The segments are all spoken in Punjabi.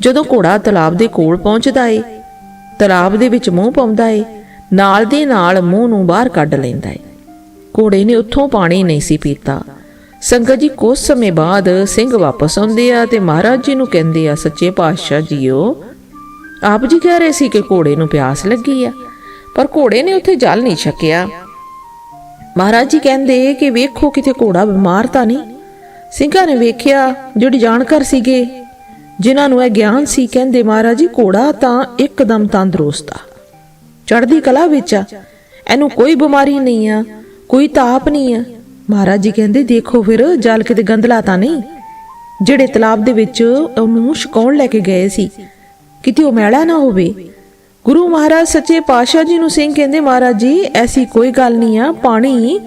ਜਦੋਂ ਘੋੜਾ ਤਲਾਬ ਦੇ ਕੋਲ ਪਹੁੰਚਦਾ ਏ, ਤਲਾਬ ਦੇ ਵਿੱਚ ਮੂੰਹ ਪਾਉਂਦਾ ਏ, ਨਾਲ ਦੇ ਨਾਲ ਮੂੰਹ ਨੂੰ ਬਾਹਰ ਕੱਢ ਲੈਂਦਾ ਏ। ਘੋੜੇ ਨੇ ਉੱਥੋਂ ਪਾਣੀ ਨਹੀਂ ਸੀ ਪੀਤਾ। ਸੰਗਤ ਜੀ ਕੁਝ ਸਮੇਂ ਬਾਅਦ ਸਿੰਘ ਵਾਪਸ ਆਉਂਦੇ ਆ ਤੇ ਮਹਾਰਾਜ ਜੀ ਨੂੰ ਕਹਿੰਦੇ ਆ, ਸੱਚੇ ਪਾਤਸ਼ਾਹ ਜੀਓ, ਆਪ ਜੀ ਕਹਿ ਰਹੇ ਸੀ ਕਿ ਘੋੜੇ ਨੂੰ ਪਿਆਸ ਲੱਗੀ ਆ, ਪਰ ਘੋੜੇ ਨੇ ਉੱਥੇ ਜਲ ਨਹੀਂ ਛਕਿਆ। ਮਹਾਰਾਜ ਜੀ ਕਹਿੰਦੇ ਕਿ ਵੇਖੋ ਕਿਤੇ ਘੋੜਾ ਬਿਮਾਰ ਤਾਂ ਨਹੀਂ? ਸਿੰਘਾਂ ਨੇ ਵੇਖਿਆ, ਜਿਹੜੀ ਜਾਣਕਾਰ ਸੀਗੇ ਜਿਨ੍ਹਾਂ ਨੂੰ ਇਹ ਗਿਆਨ ਸੀ, ਕਹਿੰਦੇ ਮਹਾਰਾਜ ਜੀ, ਘੋੜਾ ਤਾਂ ਇੱਕਦਮ ਤੰਦਰੁਸਤ ਆ। ਚੜ੍ਹਦੀ ਕਲਾ ਵਿੱਚ ਆ। ਇਹਨੂੰ ਕੋਈ ਬਿਮਾਰੀ ਨਹੀਂ ਆ, ਕੋਈ ਤਾਪ ਨਹੀਂ ਆ। ਮਹਾਰਾਜ ਜੀ ਕਹਿੰਦੇ, ਦੇਖੋ ਫਿਰ, ਜਲ ਕਿਤੇ ਗੰਦਲਾ ਤਾਂ ਨਹੀਂ? ਜਿਹੜੇ ਤਲਾਬ ਦੇ ਵਿੱਚ ਉਹਨੂੰ ਛਕਾਉਣ ਲੈ ਕੇ ਗਏ ਸੀ, ਕਿਤੇ ਉਹ ਮੈਲਾ ਨਾ ਹੋਵੇ। ਗੁਰੂ ਮਹਾਰਾਜ ਸੱਚੇ ਪਾਤਸ਼ਾਹ ਜੀ ਨੂੰ ਸਿੰਘ ਕਹਿੰਦੇ, ਮਹਾਰਾਜ ਜੀ, ਐਸੀ ਕੋਈ ਗੱਲ ਨਹੀਂ ਆ, ਪਾਣੀ,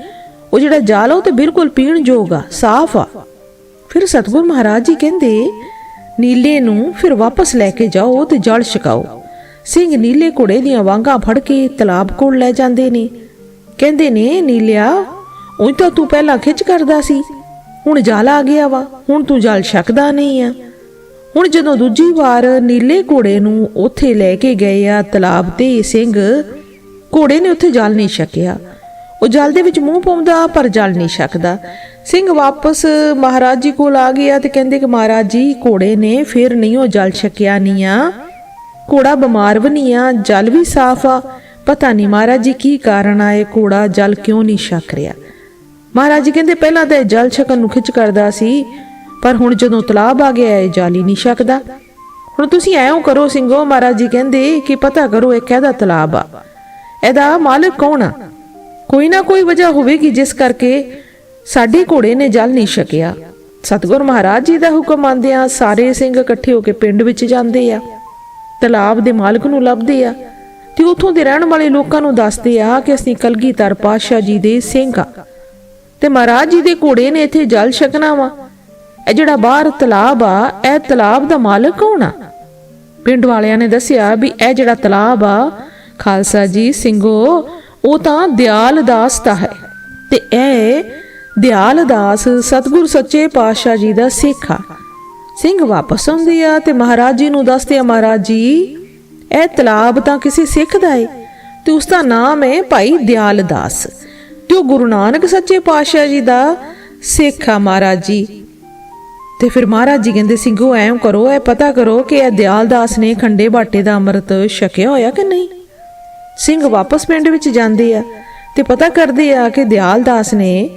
ਉਹ ਜਿਹੜਾ ਜਾਲ ਆ, ਉਹ ਤੇ ਬਿਲਕੁਲ ਪੀਣ ਯੋਗ ਆ, ਸਾਫ਼ ਆ। ਫਿਰ ਸਤਗੁਰ ਮਹਾਰਾਜ ਜੀ ਕਹਿੰਦੇ ਨੀਲੇ ਨੂੰ ਫਿਰ ਵਾਪਸ ਲੈ ਕੇ ਜਾਓ ਤੇ ਜਲ ਛਕਾਓ। ਸਿੰਘ ਨੀਲੇ ਘੋੜੇ ਦੀਆਂ ਵਾਂਗਾਂ ਫੜ ਕੇ ਤਲਾਬ ਕੋਲ ਲੈ ਜਾਂਦੇ ਨੇ। ਕਹਿੰਦੇ ਨੇ, ਨੀਲਿਆ, ਉਹ ਤਾਂ ਤੂੰ ਪਹਿਲਾਂ ਖਿੱਚ ਕਰਦਾ ਸੀ। ਹੁਣ ਜਲ ਆ ਗਿਆ ਵਾ, ਹੁਣ ਤੂੰ ਜਲ ਛਕਦਾ ਨਹੀਂ ਆ। ਹੁਣ ਜਦੋਂ ਦੂਜੀ ਵਾਰ ਨੀਲੇ ਘੋੜੇ ਨੂੰ ਉੱਥੇ ਲੈ ਕੇ ਗਏ ਆ ਤਲਾਬ ਤੇ, ਸਿੰਘ ਘੋੜੇ ਨੇ ਉੱਥੇ ਜਲ ਨਹੀਂ ਛਕਿਆ। ਉਹ ਜਲ ਦੇ ਵਿੱਚ ਮੂੰਹ ਪਾਉਂਦਾ, ਪਰ ਜਲ ਨਹੀਂ ਛਕਦਾ। ਸਿੰਘ ਵਾਪਸ ਮਹਾਰਾਜ ਜੀ ਕੋਲ ਆ ਗਿਆ ਤੇ ਕਹਿੰਦੇ ਕਿ ਮਹਾਰਾਜ ਜੀ, ਘੋੜੇ ਨੇ ਫਿਰ ਨਹੀਂ ਉਹ ਜਲ ਛਕਿਆ ਨਹੀਂ ਆ ਘੋੜਾ ਬਿਮਾਰ ਵੀ ਨਹੀਂ ਆ, ਜਲ ਵੀ ਸਾਫ਼ ਆ। ਪਤਾ ਨਹੀਂ ਮਹਾਰਾਜ ਜੀ ਕੀ ਕਾਰਨ ਆ, ਇਹ ਘੋੜਾ ਜਲ ਕਿਉਂ ਨਹੀਂ ਛਕ ਰਿਹਾ? ਮਹਾਰਾਜ ਜੀ ਕਹਿੰਦੇ ਪਹਿਲਾਂ ਤਾਂ ਇਹ ਜਲ ਛਕਣ ਨੂੰ ਖਿੱਚ ਕਰਦਾ ਸੀ, ਪਰ ਹੁਣ ਜਦੋਂ ਤਲਾਬ ਆ ਗਿਆ, ਇਹ ਜਲ ਹੀ ਨਹੀਂ ਛਕਦਾ। ਹੁਣ ਤੁਸੀਂ ਐਉਂ ਕਰੋ ਸਿੰਘੋ, ਮਹਾਰਾਜ ਜੀ ਕਹਿੰਦੇ ਕਿ ਪਤਾ ਕਰੋ ਇਹ ਕਿਹਦਾ ਤਲਾਬ ਆ। ਇਹਦਾ ਮਾਲਕ ਕੌਣ ਆ? ਕੋਈ ਨਾ ਕੋਈ ਵਜ੍ਹਾ ਹੋਵੇਗੀ ਜਿਸ ਕਰਕੇ ਸਾਡੇ ਘੋੜੇ ਨੇ ਜਲ ਨਹੀਂ ਛਕਿਆ। ਸਤਗੁਰ ਮਹਾਰਾਜ ਜੀ ਦਾ ਹੁਕਮ ਮੰਨਦੇ ਸਾਰੇ ਸਿੰਘ ਇਕੱਠੇ ਹੋ ਕੇ ਪਿੰਡ ਵਿੱਚ ਜਾਂਦੇ ਆ। ਤਲਾਬ ਦੇ ਮਾਲਕ ਨੂੰ ਲੱਭਦੇ ਆ ਤੇ ਉਥੋਂ ਦੇ ਰਹਿਣ ਵਾਲੇ ਲੋਕਾਂ ਨੂੰ ਦੱਸਦੇ ਆ ਕਿ ਅਸੀਂ ਕਲਗੀਧਰ ਪਾਤਸ਼ਾਹ ਜੀ ਦੇ ਸਿੰਘ ਆ। ਤੇ ਮਹਾਰਾਜ ਜੀ ਦੇ ਘੋੜੇ ਨੇ ਇੱਥੇ ਜਲ ਛਕਣਾ ਵਾ। ਇਹ ਜਿਹੜਾ ਬਾਹਰ ਤਲਾਬ ਆ, ਇਹ ਤਲਾਬ ਦਾ ਮਾਲਕ ਕੌਣ ਆ? ਪਿੰਡ ਵਾਲਿਆਂ ਨੇ ਦੱਸਿਆ ਵੀ ਇਹ ਜਿਹੜਾ ਤਲਾਬ ਆ, ਖਾਲਸਾ ਜੀ, ਸਿੰਘੋ, ਉਹ ਤਾਂ ਦਿਆਲ ਦਾਸ ਦਾ ਹੈ। ਤੇ ਇਹ ਦਿਆਲ ਦਾਸ ਸਤਗੁਰ ਸੱਚੇ ਪਾਤਸ਼ਾਹ ਜੀ ਦਾ ਸਿੱਖ। ਆ ਸਿੰਘ ਵਾਪਸ ਆਉਂਦੇ ਆ ਤੇ ਮਹਾਰਾਜ ਜੀ ਨੂੰ ਦੱਸਦੇ ਆ, ਮਹਾਰਾਜ ਜੀ, ਇਹ ਤਲਾਬ ਤਾਂ ਕਿਸੇ ਸਿੱਖ ਦਾ ਏ, ਤੇ ਉਸ ਦਾ ਨਾਮ ਹੈ ਭਾਈ ਦਿਆਲ ਦਾਸ। ਤੇ ਉਹ ਗੁਰੂ ਨਾਨਕ ਸੱਚੇ ਪਾਤਸ਼ਾਹ ਜੀ ਦਾ ਸਿੱਖ ਆ ਮਹਾਰਾਜ ਜੀ। ਤੇ ਫਿਰ ਮਹਾਰਾਜ ਜੀ ਕਹਿੰਦੇ, ਸਿੰਘੋ, ਐਂ ਕਰੋ, ਇਹ ਪਤਾ ਕਰੋ ਕਿ ਇਹ ਦਿਆਲ ਦਾਸ ਨੇ ਖੰਡੇ ਬਾਟੇ ਦਾ ਅੰਮ੍ਰਿਤ ਛਕਿਆ ਹੋਇਆ ਕਿ ਨਹੀਂ? ਸਿੰਘ ਵਾਪਸ ਪਿੰਡ ਵਿੱਚ ਜਾਂਦੇ ਆ ਤੇ ਪਤਾ ਕਰਦੇ ਆ ਕਿ ਦਿਆਲ ਦਾਸ ਨੇ